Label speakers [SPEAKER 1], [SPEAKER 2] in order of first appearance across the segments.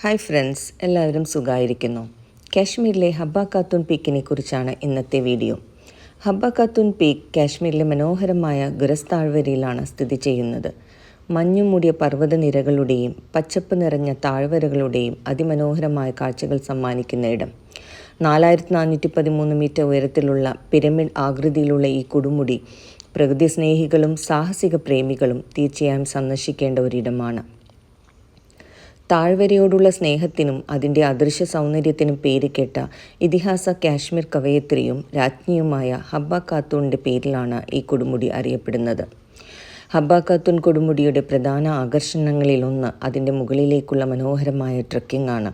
[SPEAKER 1] Hi friends എല്ലാവരും സുഖമായിരിക്കുന്നു. കാശ്മീരിലെ ഹബ്ബ ഖാത്തൂൺ പീക്കിനെ കുറിച്ചാണ് ഇന്നത്തെ വീഡിയോ. ഹബ്ബ ഖാത്തൂൺ പീക്ക് കാശ്മീരിലെ മനോഹരമായ ഗുരസ് താഴ്വരയിലാണ് സ്ഥിതി ചെയ്യുന്നത്. മഞ്ഞുമൂടിയ പർവതനിരകളുടെയും പച്ചപ്പ് നിറഞ്ഞ താഴ്വരകളുടെയും അതിമനോഹരമായ കാഴ്ചകൾ സമ്മാനിക്കുന്ന ഇടം. നാലായിരത്തി നാനൂറ്റി പതിമൂന്ന് മീറ്റർ ഉയരത്തിലുള്ള പിരമിഡ് ആകൃതിയിലുള്ള ഈ കൊടുമുടി പ്രകൃതി സ്നേഹികളും സാഹസിക പ്രേമികളും തീർച്ചയായും സന്ദർശിക്കേണ്ട ഒരിടമാണ്. താഴ്വരയോടുള്ള സ്നേഹത്തിനും അതിന്റെ അദൃശ്യ സൗന്ദര്യത്തിനും പേരുകേട്ട ഇതിഹാസ കാശ്മീർ കവയത്രിയും രാജ്ഞിയുമായ ഹബ്ബ ഖാത്തൂണിന്റെ പേരിലാണ് ഈ കൊടുമുടി അറിയപ്പെടുന്നത്. ഹബ്ബ ഖാത്തൂൺ കൊടുമുടിയുടെ പ്രധാന ആകർഷണങ്ങളിലൊന്ന് അതിന്റെ മുകളിലേക്കുള്ള മനോഹരമായ ട്രക്കിംഗ് ആണ്.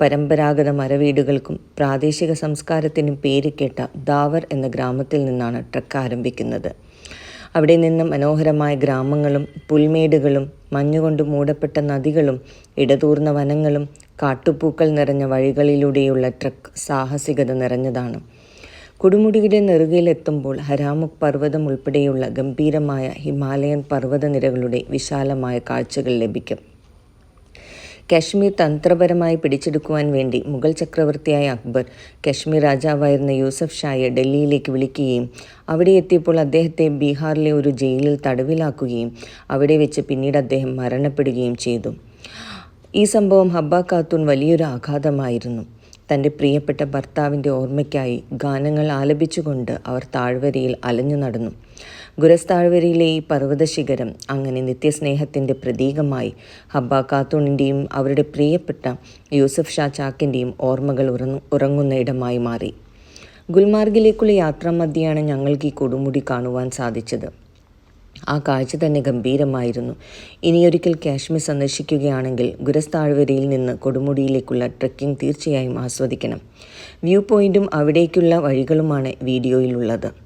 [SPEAKER 1] പരമ്പരാഗത മരവീടുകൾക്കും പ്രാദേശിക സംസ്കാരത്തിനും പേരുകേട്ട ദാവർ എന്ന ഗ്രാമത്തിൽ നിന്നാണ് ട്രക്ക് ആരംഭിക്കുന്നത്. അവിടെ നിന്ന് മനോഹരമായ ഗ്രാമങ്ങളും പുൽമേടുകളും മഞ്ഞുകൊണ്ട് മൂടപ്പെട്ട നദികളും ഇടതൂർന്ന വനങ്ങളും കാട്ടുപൂക്കൾ നിറഞ്ഞ വഴികളിലൂടെയുള്ള ട്രക്ക് സാഹസികത നിറഞ്ഞതാണ്. കൊടുമുടിയുടെ നെറുകയിലെത്തുമ്പോൾ ഹരാമുഖ് പർവതം ഉൾപ്പെടെയുള്ള ഗംഭീരമായ ഹിമാലയൻ പർവതനിരകളുടെ വിശാലമായ കാഴ്ചകൾ ലഭിക്കും. കശ്മീർ തന്ത്രപരമായി പിടിച്ചെടുക്കുവാൻ വേണ്ടി മുഗൾ ചക്രവർത്തിയായ അക്ബർ കശ്മീർ രാജാവായിരുന്ന യൂസഫ് ഷായെ ഡൽഹിയിലേക്ക് വിളിക്കുകയും അവിടെ എത്തിയപ്പോൾ അദ്ദേഹത്തെ ബീഹാറിലെ ഒരു ജയിലിൽ തടവിലാക്കുകയും അവിടെ വെച്ച് പിന്നീട് അദ്ദേഹം മരണപ്പെടുകയും ചെയ്തു. ഈ സംഭവം ഹബ്ബ ഖാത്തൂൺ വലിയൊരു ആഘാതമായിരുന്നു. തന്റെ പ്രിയപ്പെട്ട ഭർത്താവിന്റെ ഓർമ്മയ്ക്കായി ഗാനങ്ങൾ ആലപിച്ചുകൊണ്ട് അവർ താഴ്വരയിൽ അലഞ്ഞു നടന്നു. ഗുരസ് താഴ്വരയിലെ ഈ പർവതശിഖരം അങ്ങനെ നിത്യസ്നേഹത്തിന്റെ പ്രതീകമായി ഹബ്ബ ഖാത്തൂണിന്റെയും അവരുടെ പ്രിയപ്പെട്ട യൂസഫ് ഷാ ചാക്കിന്റെയും ഓർമ്മകൾ ഉറങ്ങു ഉറങ്ങുന്ന ഇടമായി മാറി. ഗുൽമാർഗിലേക്കുള്ള യാത്രാമധ്യയാണ് ഞങ്ങൾക്ക് ഈ കൊടുമുടി കാണുവാൻ സാധിച്ചത്. ആ കാഴ്ച തന്നെ ഗംഭീരമായിരുന്നു. ഇനിയൊരിക്കൽ കാശ്മീർ സന്ദർശിക്കുകയാണെങ്കിൽ ഗുരസ് താഴ്വരയിൽ നിന്ന് കൊടുമുടിയിലേക്കുള്ള ട്രക്കിംഗ് തീർച്ചയായും ആസ്വദിക്കണം. വ്യൂ പോയിന്റും അവിടേക്കുള്ള വഴികളുമാണ് വീഡിയോയിലുള്ളത്.